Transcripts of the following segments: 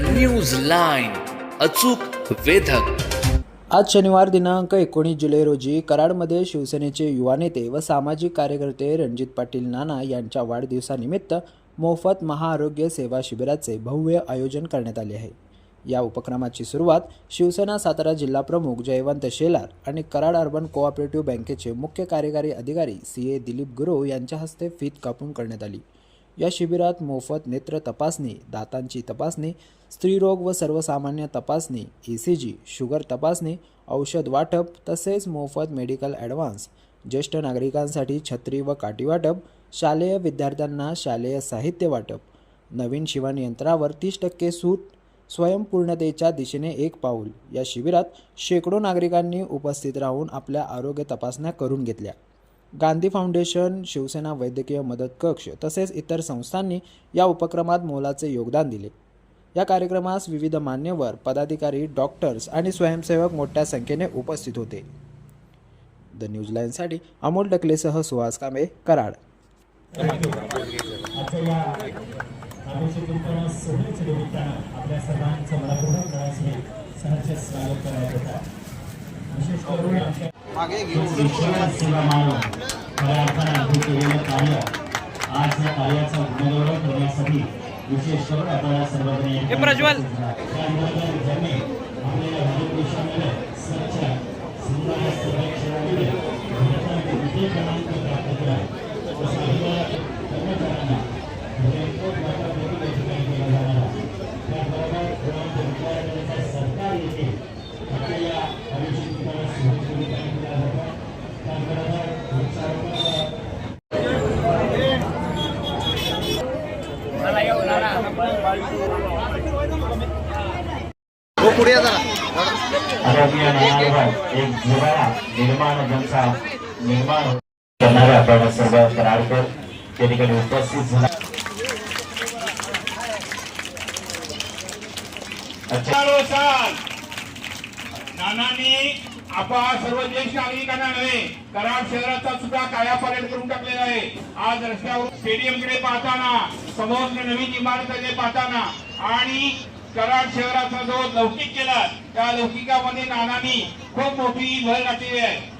News line अचूक वेधक. आज शनिवार दिनांक एकोणीस जुलै रोजी कराडमध्ये शिवसेनेचे युवा नेते व सामाजिक कार्यकर्ते रणजित पाटील नाना यांच्या वाढदिवसानिमित्त मोफत महाआरोग्य सेवा शिबिराचे भव्य आयोजन करण्यात आले आहे. या उपक्रमाची सुरुवात शिवसेना सातारा जिल्हा प्रमुख जयवंत शेलार आणि कराड अर्बन कोऑपरेटिव्ह बँकेचे मुख्य कार्यकारी अधिकारी सी ए दिलीप गुरव यांच्या हस्ते फीत कापून करण्यात आली. या शिबिरात मोफत नेत्र तपासणी दातांची तपासणी स्त्रीरोग व सर्वसामान्य तपासणी ई सी जी शुगर तपासणी औषध वाटप तसेच मोफत मेडिकल ॲडव्हान्स ज्येष्ठ नागरिकांसाठी छत्री व काठी वाटप शालेय विद्यार्थ्यांना शालेय साहित्य वाटप नवीन शिवण यंत्रावर तीस टक्के सूट स्वयंपूर्णतेच्या दिशेने एक पाऊल. या शिबिरात शेकडो नागरिकांनी उपस्थित राहून आपल्या आरोग्य तपासण्या करून घेतल्या. गांधी फाउंडेशन शिवसेना वैद्यकीय मदत कक्ष तसेच इतर संस्थांनी या उपक्रमात मोलाचे योगदान दिले. या कार्यक्रमास विविध मान्यवर पदाधिकारी डॉक्टर्स आणि स्वयंसेवक मोठ्या संख्येने उपस्थित होते. द न्यूज लाईनसाठी अमोल डकलेसह सुहास कांबे कराड. आपल्या सेवा मानव खऱ्या अर्थानं केलेलं कार्य आज या कार्याचा गुणगौरव करण्यासाठी विशेष करून आपल्याला ज्यांनी आपल्याला भारत देशामध्ये स्वच्छ सुंदर सर्वेक्षणामध्ये भारतामध्ये द्वितीय क्रमांक प्राप्त केला तसा आपल्या कर्मचाऱ्यांना हृदयपूर्वक भारतापैकी त्या ठिकाणी केला जाणार आहे. त्याबरोबर गुणांक विद्यार्थ्यांचा सरकार येथे आपल्या या आयुष्य ठिकाणी सोहळ्याच्या निमित्ताने केला जातो त्याबरोबर वृक्षारोपणाचा एक निर्माण ज्यांचा निर्माण करणारे आपण सर्व कराडकर त्या ठिकाणी उपस्थित झाला. अच्छा हजारो साल नानांनी आपा सर्व ज्येष्ठ नागरिकांना नव्हे कराड शहराचा सुद्धा कायापालट करून टाकलेला आहे. आज रस्त्यावर स्टेडियमकडे पाहताना समोर नवीन इमारतीकडे पाहताना आणि कराड शहराचा जो लौकिक केला त्या लौकिकामध्ये नानांनी खूप मोठी भर घातलेली आहे.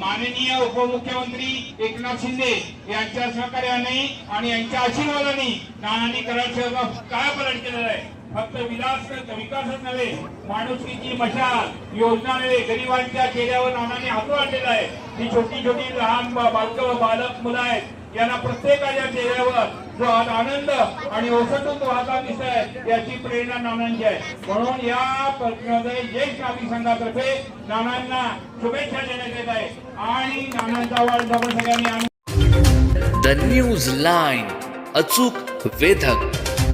माननीय उपमुख्यमंत्री एकनाथ शिंदे यांच्या सहकार्याने आणि यांच्या आशीर्वादाने नानांनी कराड शहराचा काय पलट केलेला आहे? फक्त विलास विकासच नव्हे माणुसकीची मशाल योजना नव्हे गरिबांच्या चेहऱ्यावर नानाने हातू आणलेला आहे. ही छोटी छोटी लहान बालक बालक मुलं आहेत यांना प्रत्येकाच्या जो आज आनंद आणि ओसटून तो दिसत आहे याची प्रेरणा नानांची आहे. म्हणून या प्रश्नामध्ये ज्येष्ठ नागरिक संघातर्फे नानांना शुभेच्छा देण्यात येत आहे. आणि नानांचा वाढ आपण सगळ्यांनी द न्यूज लाईन अचूक वेधक.